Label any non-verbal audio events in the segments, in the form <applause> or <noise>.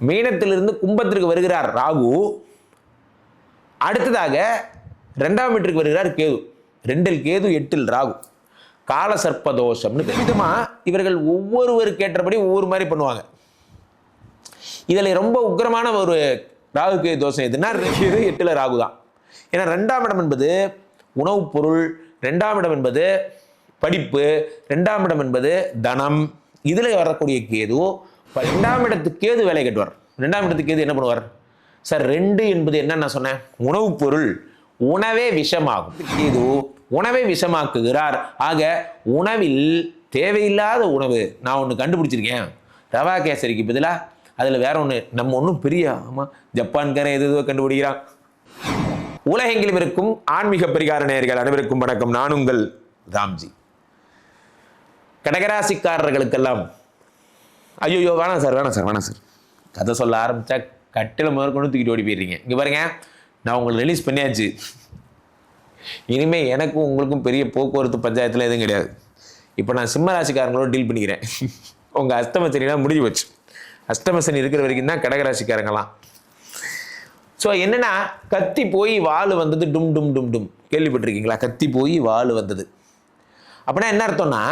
மீனத்திலிருந்து கும்பத்திற்கு வருகிறார் ராகு. அடுத்ததாக ரெண்டாம் வீட்டுக்கு வருகிறார் கேது. ரெண்டில் கேது எட்டில் ராகு. கால சர்ப்பதோஷம்னு விதமாக இவர்கள் ஒவ்வொருவருக்கு ஏற்றபடி ஒவ்வொரு மாதிரி பண்ணுவாங்க. இதில் ரொம்ப உக்கிரமான ஒரு ராகு கேது தோஷம் எதுன்னா கேது எட்டில் ராகு தான். ஏன்னா ரெண்டாம் இடம் என்பது உணவுப் பொருள் ரெண்டாம் இடம் என்பது படிப்பு ரெண்டாம் இடம் என்பது தனம். இதில் வரக்கூடிய கேது இப்போ ரெண்டாம் இடத்துக்கு வேலை கட்டுவார்? ரெண்டாம் இடத்துக்கு கேது என்ன பண்ணுவார்? சார் ரெண்டு என்பது என்ன நான் சொன்னேன். உணவுப் பொருள் உணவே விஷமாகும். கேது உணவை விஷமாக்குகிறார். ஆக உணவில் தேவையில்லாத உணவு நான் ஒன்று கண்டுபிடிச்சிருக்கேன். ரவா கேசரிக்கு பதிலாக அதில் வேற ஒன்று நம்ம ஒன்றும் பெரிய ஆமாம் ஜப்பான்காரன் எது எதுவோ கண்டுபிடிக்கிறான். உலகெங்கிலும் இருக்கும் ஆன்மீக பரிகார நேயர்கள் அனைவருக்கும் வணக்கம். நான் உங்கள் ராம்ஜி. கடகராசிக்காரர்களுக்கெல்லாம் ஐயோ வேணாம் சார் வேணாம் சார் வேணாம் சார். கதை சொல்ல ஆரம்பித்தா கட்டில முதற்கொண்டு தூக்கிட்டு ஓடி போயிடுறீங்க. இங்கே பாருங்க நான் உங்களை ரிலீஸ் பண்ணியாச்சு. இனிமேல் எனக்கும் உங்களுக்கும் பெரிய போக்குவரத்து பஞ்சாயத்தில் எதுவும் கிடையாது. இப்போ நான் சிம்ம ராசிக்காரங்களோட டீல் பண்ணிக்கிறேன். <laughs> உங்கள் அஷ்டம சனிலாம் முடிஞ்சு போச்சு. அஸ்தம சனி இருக்கிற வரைக்கும் தான் கடகராசிக்காரங்களாம் ஸோ என்னென்னா கத்தி போய் வாள் வந்தது டும் டும் டும் டும். கேள்விப்பட்டிருக்கீங்களா? கத்தி போய் வாள் வந்தது. அப்படின்னா என்ன அர்த்தம்னா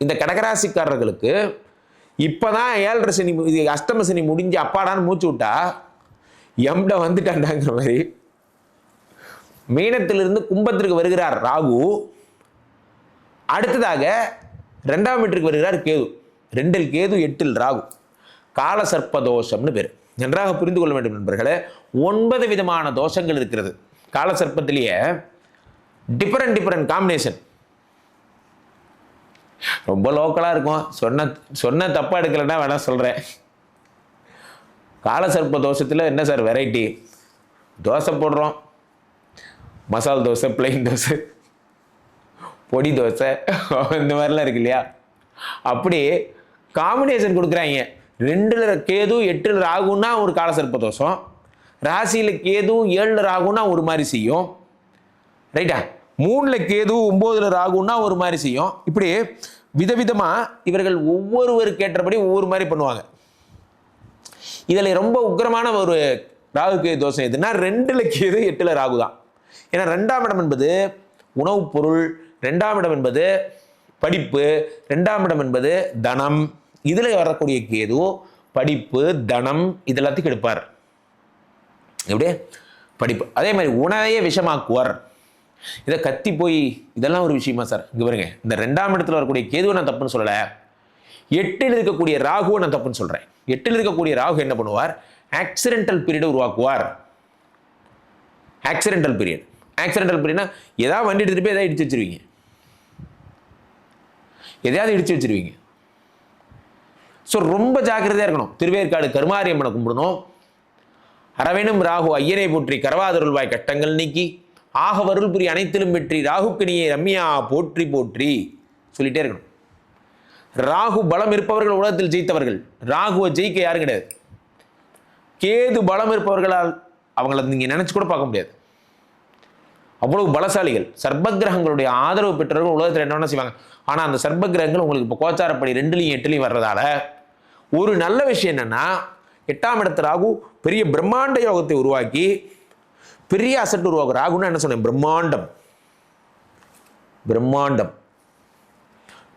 இந்த கடகராசிக்காரர்களுக்கு இப்போதான் ஏழரை சனி இது அஷ்டம சனி முடிஞ்சு அப்பாடான்னு மூச்சு விட்டா எம்ட வந்துட்டாண்டாங்கிற மாதிரி. மீனத்திலிருந்து கும்பத்திற்கு வருகிறார் ராகு. அடுத்ததாக ரெண்டாம் வீட்டுக்கு வருகிறார் கேது. ரெண்டில் கேது எட்டில் ராகு. கால சர்ப்ப தோஷம்னு பேர். நன்றாக புரிந்து கொள்ள வேண்டும் நண்பர்களே. ஒன்பது விதமான தோஷங்கள் இருக்கிறது. கால சர்ப்பத்திலேயே டிஃப்ரெண்ட் டிஃப்ரெண்ட் காம்பினேஷன் ரொம்ப லோக்கலாக இருக்கும். சொன்ன சொன்ன தப்பாக எடுக்கலைன்னா வேணால் சொல்கிறேன் கால தோசத்தில் தோஷத்தில் என்ன சார் வெரைட்டி தோசை போடுறோம். மசால் தோசை பிளெயின் தோசை பொடி தோசை இந்த மாதிரிலாம் இருக்கு இல்லையா? அப்படி காம்பினேஷன் கொடுக்குறாங்க. ரெண்டில் கேது எட்டில் ராகுன்னா ஒரு கால சர்ப்ப தோஷம் ராசியில் கேது ஏழில் ராகுன்னா ஒரு மாதிரி செய்யும். ரைட்டா மூணுல கேது ஒம்போதில் ராகுன்னா ஒரு மாதிரி செய்யும். இப்படி விதவிதமா இவர்கள் ஒவ்வொருவருக்கு ஏற்றபடி ஒவ்வொரு மாதிரி பண்ணுவாங்க. இதில் ரொம்ப உக்கிரமான ஒரு ராகு கேது தோஷம் எதுனா ரெண்டுல கேது எட்டுல ராகு தான். ஏன்னா ரெண்டாம் இடம் என்பது உணவுப் பொருள் ரெண்டாம் இடம் என்பது படிப்பு ரெண்டாம் இடம் என்பது தனம். இதில் வரக்கூடிய கேது படிப்பு தனம் இதெல்லாத்தையும் எடுப்பார் எப்படி படிப்பு. அதே மாதிரி உணவையே விஷமாக்குவார். இதை கத்தி போய் இதெல்லாம் ஒரு விஷயமா சார்? இங்கே பாருங்க. இந்த ரெண்டாம் இடத்துல வரக்கூடிய கேதுவை நான் தப்புன்னு சொல்லலை. எட்டில் இருக்கக்கூடிய ராகுவை நான் தப்புன்னு சொல்கிறேன் எட்டில் இருக்கக்கூடிய ராகு என்ன பண்ணுவார்? ஆக்சிடென்டல் பீரியடை உருவாக்குவார். ஆக்சிடென்டல் பீரியட் ஆக்சிடென்டல் பீரியட்னா ஏதாவது வண்டி எடுத்துகிட்டு போய் எதாவது இடிச்சு வச்சிருவீங்க. எதையாவது இடிச்சு வச்சிருவீங்க. ஸோ ரொம்ப ஜாக்கிரதையாக இருக்கணும். திருவேற்காடு கருமாரியம்மனை கும்பிடணும். அரவேனும் ராகு ஐயனை போற்றி கரவாதருள்வாய் கட்டங்கள் நீக்கி ஆக வருள் புரி அனைத்திலும் வெற்றி. ராகுக்கணியை ரம்யா போற்றி போற்றி சொல்லிட்டே இருக்கணும். ராகு பலம் இருப்பவர்கள் உலகத்தில் ஜெயித்தவர்கள். ராகுவை ஜெயிக்க யாரும் கிடையாது. கேது பலம் இருப்பவர்களால் அவங்கள நீங்க நினைச்சு கூட பார்க்க முடியாது. அவ்வளவு பலசாலிகள். சர்பகிரகங்களுடைய ஆதரவு பெற்றவர்கள் உலகத்தில் என்ன செய்வாங்க. ஆனால் அந்த சர்ப்பகிரகங்கள் உங்களுக்கு இப்போ கோச்சாரப்படி ரெண்டுலையும் எட்டுலையும் வர்றதால ஒரு நல்ல விஷயம் என்னன்னா எட்டாம் இடத்து ராகு பெரிய பிரம்மாண்ட யோகத்தை உருவாக்கி பெரிய அசட் உருவாக்கும் ராகுன்னா என்ன சொன்னேன்? பிரம்மாண்டம். பிரம்மாண்டம்.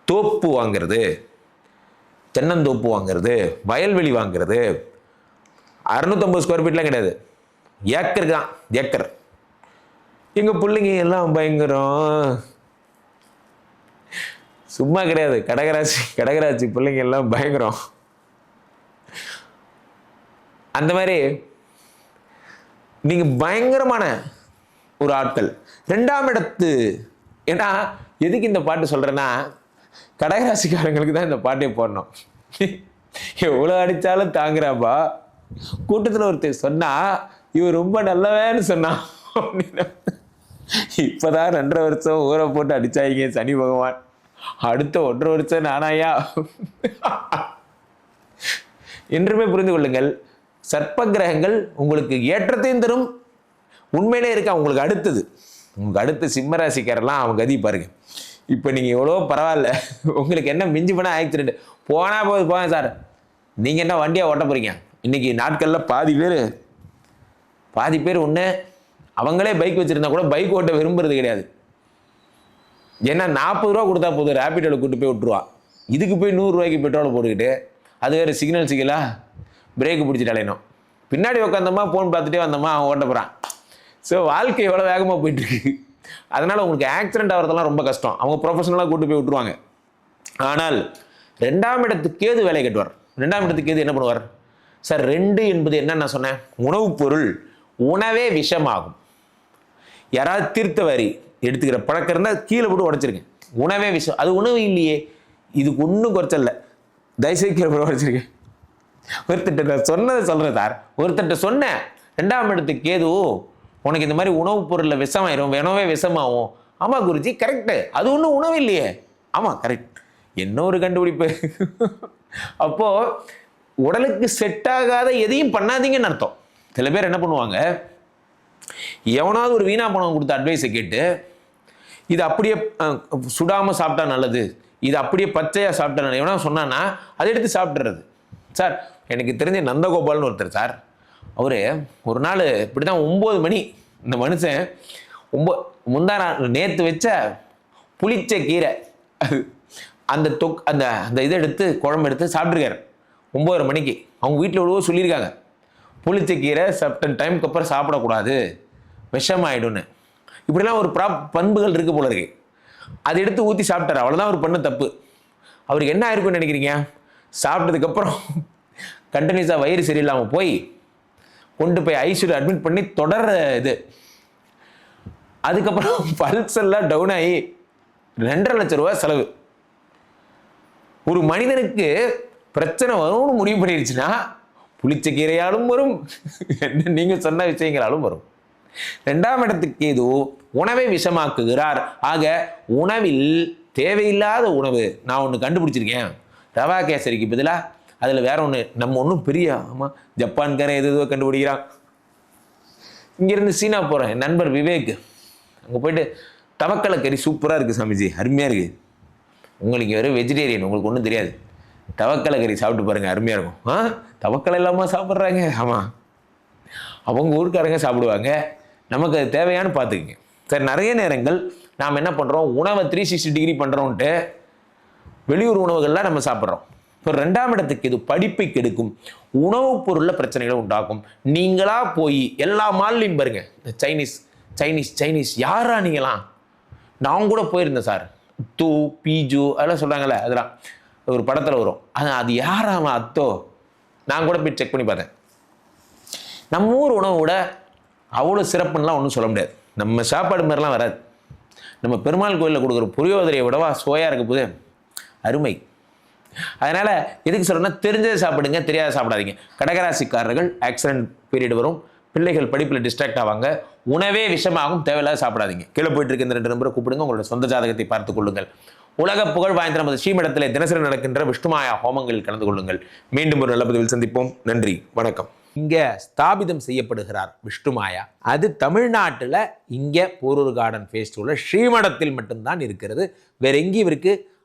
தோப்பு வாங்கிறது. தென்னந்தோப்பு வாங்கிறது. வயல்வெளி வாங்கிறது. அறுநூத்தம்பது ஸ்கொயர் ஃபீட்லாம் கிடையாது. ஏக்கர் தான். ஏக்கர். எங்கள் பிள்ளைங்க எல்லாம் பயங்கரம். சும்மா கிடையாது. கடகராசி கடகராசி பிள்ளைங்க எல்லாம் பயங்கரம். அந்த மாதிரி நீங்க பயங்கரமான ஒரு ஆட்கள். ரெண்டாம் இடத்து ஏன்னா எதுக்கு இந்த பாட்டு சொல்றேன்னா கடகராசிக்காரங்களுக்கு தான் இந்த பாட்டே போடணும். எவ்வளோ அடித்தாலும் தாங்குறாப்பா. கூட்டத்தில் ஒருத்தர் சொன்னா இவர் ரொம்ப நல்லவேன்னு சொன்னான் அப்படின்னு. இப்போதான் ரெண்டரை வருஷம் ஊரை போட்டு அடிச்சாங்க சனி பகவான். அடுத்த ஒன்றரை வருஷம் நானாயா? என்றுமே புரிந்து கொள்ளுங்கள். சர்ப்ப கிரகங்கள் உங்களுக்கு ஏற்றத்தையும் தரும். உண்மையிலே இருக்கா? உங்களுக்கு அடுத்தது. உங்களுக்கு அடுத்த சிம்மராசிக்காரெல்லாம் அவங்க கதி பாருங்க. இப்போ நீங்கள் எவ்வளோ பரவாயில்ல. உங்களுக்கு என்ன மிஞ்சி போனால் ஆக்சிடென்ட் போனால் போது போங்க சார். நீங்கள் என்ன வண்டியை ஓட்ட போகிறீங்க இன்னைக்கு நாட்களில் பாதி பேர் பாதி பேர் ஒன்று அவங்களே பைக் வச்சுருந்தா கூட பைக் ஓட்ட விரும்புறது கிடையாது. ஏன்னா நாற்பது ரூபா கொடுத்தா போதும். ரேபிடோவில் கூட்டு போய் விட்ருவான் இதுக்கு போய் நூறுரூவாய்க்கு பெட்ரோல் போட்டுக்கிட்டு அது வேறு சிக்னல் சிக்கலா பிரேக் பிடிச்சிட்டு அலையணும். பின்னாடி உட்காந்தோமா ஃபோன் பார்த்துட்டே வந்தோமா அவன் ஓட்ட போகிறான் ஸோ வாழ்க்கை எவ்வளோ வேகமாக போயிட்டுருக்கு? அதனால் உங்களுக்கு ஆக்சிடென்ட் ஆகிறதெல்லாம் ரொம்ப கஷ்டம். அவங்க ப்ரொஃபஷனலாக கூட்டு போய் விட்ருவாங்க ஆனால் ரெண்டாம் இடத்துக்கேது வேலை கட்டுவார். ரெண்டாம் இடத்துக்கேது என்ன பண்ணுவார்? சார் ரெண்டு என்பது என்ன நான் சொன்னேன். உணவுப் பொருள் உணவே விஷமாகும். யாராவது தீர்த்த வரி எடுத்துக்கிற பழக்கம் இருந்தால் கீழே போட்டு உடச்சிருக்கேன் உணவே விஷம் அது உணவு இல்லையே. இதுக்கு ஒன்றும் குறைச்சல்ல தயவுசெய்து கீழே போட்டு உடச்சிருக்கேன் ஒருத்தட்ட சொன்னதை சொல்கிறேன் சார். ஒருத்தட்ட சொன்னேன். ரெண்டாம் இடத்து கேது உனக்கு இந்த மாதிரி உணவுப் பொருளில் விஷமாயிரும். உணவே விஷமாகும் ஆமாம் குருஜி கரெக்டு அது ஒன்றும் உணவு இல்லையே. ஆமாம் கரெக்ட் என்ன ஒரு கண்டுபிடிப்பு? அப்போது உடலுக்கு செட் ஆகாத எதையும் பண்ணாதீங்கன்னு அர்த்தம். சில பேர் என்ன பண்ணுவாங்க? எவனாவது ஒரு வீணா பணம் கொடுத்த அட்வைஸை கேட்டு இது அப்படியே சுடாமல் சாப்பிட்டா நல்லது. இது அப்படியே பச்சையாக சாப்பிட்டா நல்லது. எவனா சொன்னான்னா அதை எடுத்து சாப்பிட்றது சார் எனக்கு தெரிஞ்ச நந்தகோபால்னு ஒருத்தர் சார். அவர் ஒரு நாள் இப்படி தான் ஒம்பது மணி இந்த மனுஷன் ஒம்போ முந்தா நேற்று வச்ச புளிச்ச கீரை. அது அந்த தொக் அந்த அந்த இதை எடுத்து குழம்பு எடுத்து சாப்பிட்ருக்காரு ஒம்பதரை மணிக்கு. அவங்க வீட்டில் எவ்வளவோ சொல்லியிருக்காங்க. புளிச்ச கீரை சப்டன் டைமுக்கு அப்புறம் சாப்பிடக்கூடாது. விஷமாயிடும்னு. இப்படிலாம் ஒரு ப்ரா பண்புகள் இருக்குது போல இருக்கு. அதை எடுத்து ஊற்றி சாப்பிட்டாரு. அவ்வளோதான் அவர் பண்ண தப்பு. அவருக்கு என்ன ஆயிருக்குன்னு நினைக்கிறீங்க? சாப்பிட்டதுக்கப்புறம் கண்டினியூஸாக வயிறு சரியில்லாமல் போய் கொண்டு போய் ஐசியூ அட்மிட் பண்ணி தொடர் இது. அதுக்கப்புறம் <laughs> பல்ஸ் எல்லாம் டவுன் ஆகி ரெண்டரை லட்சம் ரூபா செலவு. ஒரு மனிதனுக்கு பிரச்சனை வரும்னு முடிவு பண்ணிடுச்சுன்னா புளிச்ச கீரையாலும் வரும். நீங்கள் சொன்ன விஷயங்களாலும் வரும். ரெண்டாம் இடத்துக்கு ஏதோ உணவை விஷமாக்குகிறார். ஆக உணவில் தேவையில்லாத உணவு நான் ஒன்று கண்டுபிடிச்சிருக்கேன். ரவா கேசரிக்கு பதிலாக அதில் வேற ஒன்று நம்ம ஒன்றும் பெரிய ஆமாம் ஜப்பான்காரன் எது எதுவோ கண்டுபிடிக்கிறான். இங்கேருந்து சீனா போகிறேன் என் நண்பர் விவேக். அங்கே போயிட்டு தவக்கலை கறி சூப்பராக இருக்குது சாமிஜி அருமையாக இருக்குது உங்களுக்கு வெறும் வெஜிடேரியன் உங்களுக்கு ஒன்றும் தெரியாது. தவக்கலை கறி சாப்பிட்டு பாருங்கள் அருமையாக இருக்கும். ஆ? தவக்கலை இல்லாமல் சாப்பிட்றாங்க ஆமாம் அவங்க ஊருக்காரங்க சாப்பிடுவாங்க. நமக்கு அது தேவையானு பார்த்துக்குங்க சரி நிறைய நேரங்கள் நாம் என்ன பண்ணுறோம் உணவை த்ரீ சிக்ஸ்டி டிகிரி பண்ணுறோன்ட்டு வெளியூர் உணவுகள்லாம் நம்ம சாப்பிட்றோம். இப்போ ரெண்டாம் இடத்துக்கு இது படிப்பை கெடுக்கும். உணவுப் பொருளில் பிரச்சனைகளை உண்டாக்கும். நீங்களாக போய் எல்லா மால்லையும் பாருங்க. இந்த சைனீஸ் சைனீஸ் சைனீஸ். யாரா நீங்களாம்? நான் கூட போயிருந்தேன் சார். தூ பீஜு அதெல்லாம் சொல்கிறாங்கல்ல அதெல்லாம். ஒரு படத்தில் வரும். ஆனால் அது யாராம அத்தோ? நான் கூட போய் செக் பண்ணி பார்த்தேன். நம்ம ஊர் உணவு விட அவ்வளோ சிறப்புன்னெலாம் ஒன்றும் சொல்ல முடியாது. நம்ம சாப்பாடு மாதிரிலாம் வராது. நம்ம பெருமாள் கோயிலில் கொடுக்குற புரியோதரையை விடவா சுவையாக இருக்க போது அருமை. அதனால் எதுக்கு சொல்றேன்னா தெரிஞ்சதை சாப்பிடுங்க தெரியாத சாப்பிடாதீங்க. கடகராசிக்காரர்கள் ஆக்சிடென்ட் பீரியட் வரும். பிள்ளைகள் படிப்பில் டிஸ்ட்ராக்ட் ஆவாங்க. உணவே விஷமாகும் தேவையில்லாத சாப்பிடாதீங்க. கீழே போயிட்டு இருக்க இந்த ரெண்டு நம்பரை கூப்பிடுங்க. உங்களோட சொந்த ஜாதகத்தை பார்த்துக் கொள்ளுங்கள். உலக புகழ் வாய்ந்த நமது ஸ்ரீமடத்தில் தினசரி நடக்கின்ற விஷ்ணுமாயா ஹோமங்களில் கலந்து கொள்ளுங்கள். மீண்டும் ஒரு நல்ல பதிவில் சந்திப்போம். நன்றி வணக்கம். இங்கே ஸ்தாபிதம் செய்யப்படுகிறார் விஷ்ணுமாயா. அது தமிழ்நாட்டில் இங்கே போரூர் கார்டன் ஃபேஸ்டிவலில் ஸ்ரீமடத்தில் மட்டும்தான் இருக்கிறது. வேற எங்கேயும் இருக்குது